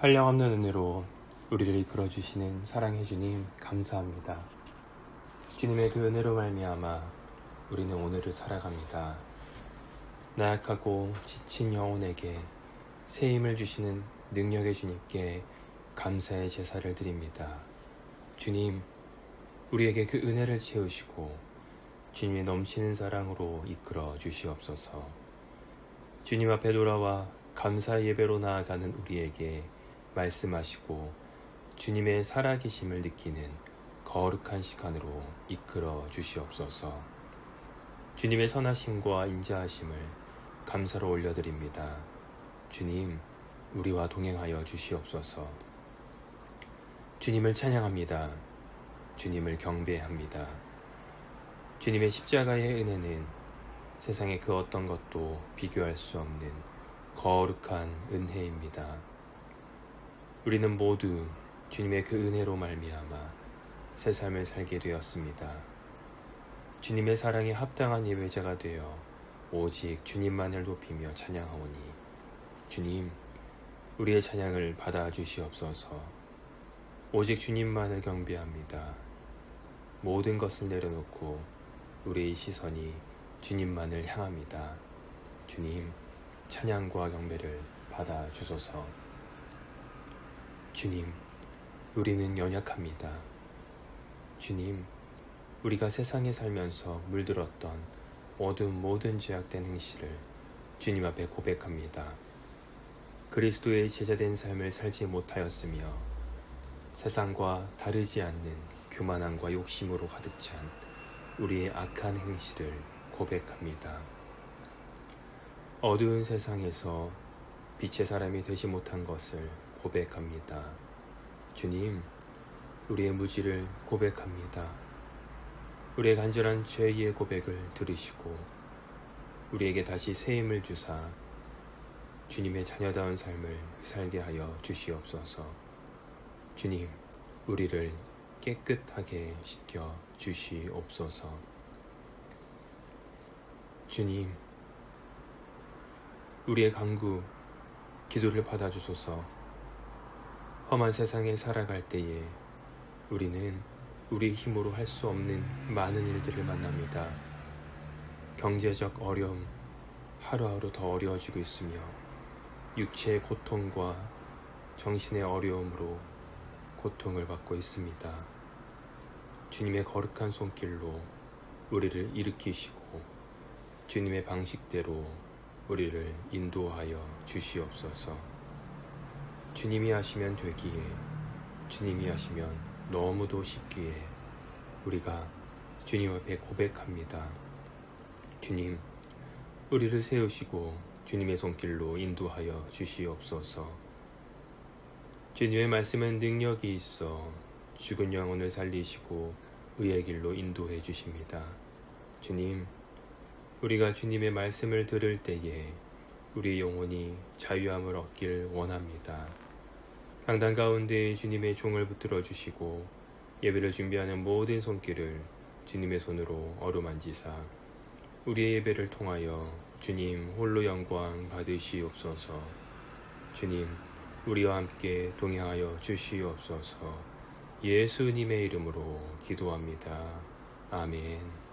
한량 없는 은혜로 우리를 이끌어 주시는 사랑해 주님 감사합니다. 주님의 그 은혜로 말미암아 우리는 오늘을 살아갑니다. 나약하고 지친 영혼에게 새 힘을 주시는 능력의 주님께 감사의 제사를 드립니다. 주님, 우리에게 그 은혜를 채우시고 주님의 넘치는 사랑으로 이끌어 주시옵소서. 주님 앞에 돌아와 감사 예배로 나아가는 우리에게 말씀하시고 주님의 살아계심을 느끼는 거룩한 시간으로 이끌어 주시옵소서. 주님의 선하심과 인자하심을 감사로 올려드립니다. 주님, 우리와 동행하여 주시옵소서. 주님을 찬양합니다. 주님을 경배합니다. 주님의 십자가의 은혜는 세상의 그 어떤 것도 비교할 수 없는 거룩한 은혜입니다. 우리는 모두 주님의 그 은혜로 말미암아 새 삶을 살게 되었습니다. 주님의 사랑에 합당한 예배자가 되어 오직 주님만을 높이며 찬양하오니 주님 우리의 찬양을 받아 주시옵소서. 오직 주님만을 경배합니다. 모든 것을 내려놓고 우리의 시선이 주님만을 향합니다. 주님 찬양과 경배를 받아 주소서. 주님, 우리는 연약합니다. 주님, 우리가 세상에 살면서 물들었던 어두운 모든 죄악된 행실을 주님 앞에 고백합니다. 그리스도의 제자된 삶을 살지 못하였으며 세상과 다르지 않는 교만함과 욕심으로 가득 찬 우리의 악한 행실을 고백합니다. 어두운 세상에서 빛의 사람이 되지 못한 것을 고백합니다. 주님, 우리의 무지를 고백합니다. 우리의 간절한 죄의 고백을 들으시고 우리에게 다시 새 힘을 주사 주님의 자녀다운 삶을 살게 하여 주시옵소서. 주님, 우리를 깨끗하게 씻겨 주시옵소서. 주님, 우리의 강구, 기도를 받아주소서. 험한 세상에 살아갈 때에 우리는 우리 힘으로 할 수 없는 많은 일들을 만납니다. 경제적 어려움, 하루하루 더 어려워지고 있으며 육체의 고통과 정신의 어려움으로 고통을 받고 있습니다. 주님의 거룩한 손길로 우리를 일으키시고 주님의 방식대로 우리를 인도하여 주시옵소서. 주님이 하시면 되기에 주님이 하시면 너무도 쉽기에 우리가 주님 앞에 고백합니다. 주님, 우리를 세우시고 주님의 손길로 인도하여 주시옵소서. 주님의 말씀은 능력이 있어 죽은 영혼을 살리시고 의의 길로 인도해 주십니다. 주님, 우리가 주님의 말씀을 들을 때에 우리 영혼이 자유함을 얻길 원합니다. 강단 가운데 주님의 종을 붙들어 주시고 예배를 준비하는 모든 손길을 주님의 손으로 어루만지사 우리의 예배를 통하여 주님 홀로 영광 받으시옵소서. 주님, 우리와 함께 동행하여 주시옵소서. 예수님의 이름으로 기도합니다. 아멘.